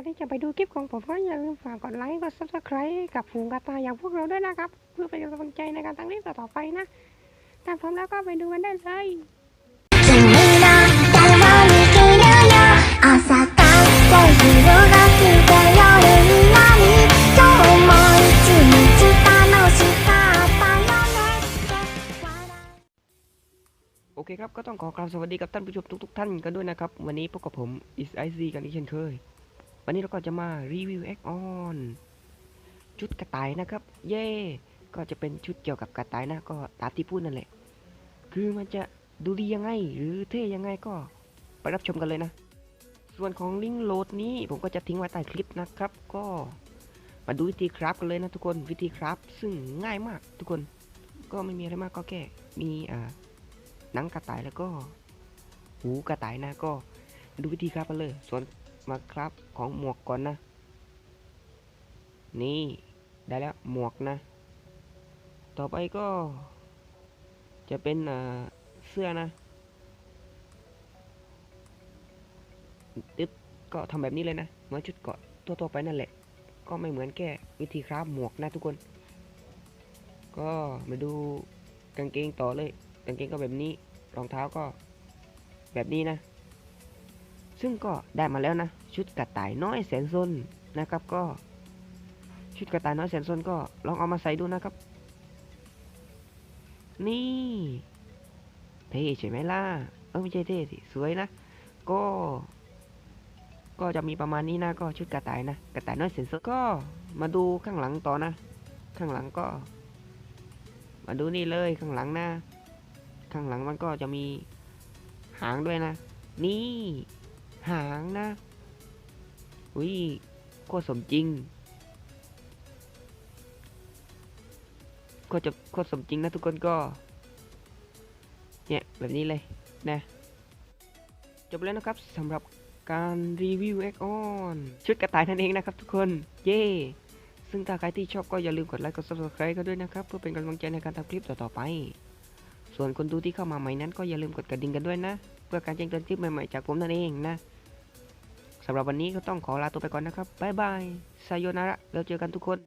อนที่จะไปดูคลิปของผมก็อย่าลืมฝากกดไลค์กดซับสไคร b e กับฝูงกระต่ายอย่างพวกเราด้วยนะครับ เพื่อเป็นกำลังใจในการทำคลิปต่อไปนะตามพร้อมแล้วก็ไปดูกันได้เลยโอเคครับ ก็ต้องขอกราบสวัสดีกับท่านผู้ชมทุกๆท่านกันด้วยนะครับ วันนี้พบกับผมอิสไอซีกันอีกเช่นเคย วันนี้เราก็จะมารีวิว X on ชุดกระต่ายนะครับ เย่ก็จะเป็นชุดเกี่ยวกับกระต่ายนะก็ตามที่พูดนั่นแหละ คือมันจะดูดียังไงหรือเท่ยังไงก็ไปรับชมกันเลยนะ ส่วนของลิงก์โหลดนี้ผมก็จะทิ้งไว้ใต้คลิปนะครับ ก็มาดูวิธีคราฟกันเลยนะทุกคนวิธีคราฟซึ่งง่ายมากทุกคนก็ไม่มีอะไรมากก็แค่มีอ่าหนังกระต่ายแล้วก็หูกระต่ายนะก็ดูวิธีครับกันเลย ส่วน มาครับของหมวกก่อนนะ นี่ได้แล้วหมวกนะ ต่อไปก็ จะเป็นเสื้อนะตึ๊ดก็ทำแบบนี้เลยนะเหมือนชุดเกาะทั่วๆไปนั่นแหละ ก็ไม่เหมือนแค่วิธีครับหมวกนะทุกคน ก็มาดูกางเกงต่อเลยกางเกงก็แบบนี้รองเท้าก็แบบนี้นะ ซึ่งก็ได้มาแล้วนะ ชุดกระต่ายน้อยแสนซนนะครับก็ ชุดกระต่ายน้อยแสนซนก็ลองเอามาใส่ดูนะครับ นี่เท่ใช่ไหมล่ะเออไม่ใช่เท่สิสวยนะ ก็ ก็จะมีประมาณนี้นะก็ชุดกระต่ายนะกระต่ายน้อยแสนซนก็มาดูข้างหลังต่อนะ ข้างหลังก็ มาดูนี่เลยข้างหลังนะ ข้างหลังมันก็จะมีหางด้วยนะ นี่ หางนะ อุ้ยโคตรสมจริงก็จะโคตรสมจริงนะทุกคนก็ เนี่ย แบบนี้เลยนะ จบแล้วนะครับสำหรับการรีวิว X on ชุดกระต่ายนั่นเองนะครับทุกคน เย้ ซึ่งถ้าใครที่ชอบก็อย่าลืมกดไลค์กด subscribe กันด้วยนะครับ เพื่อเป็นกำลังใจในการทำคลิปต่อๆไป ส่วนคนดูที่เข้ามาใหม่นั้นก็อย่าลืมกดกระดิ่งกันด้วยนะ เพื่อการแจ้งเตือนคลิปใหม่ๆจากผมนั่นเองนะ สำหรับวันนี้ก็ต้องขอลาตัวไปก่อนนะครับ บ๊ายบายไซโยนาระแล้วเจอกันทุกคน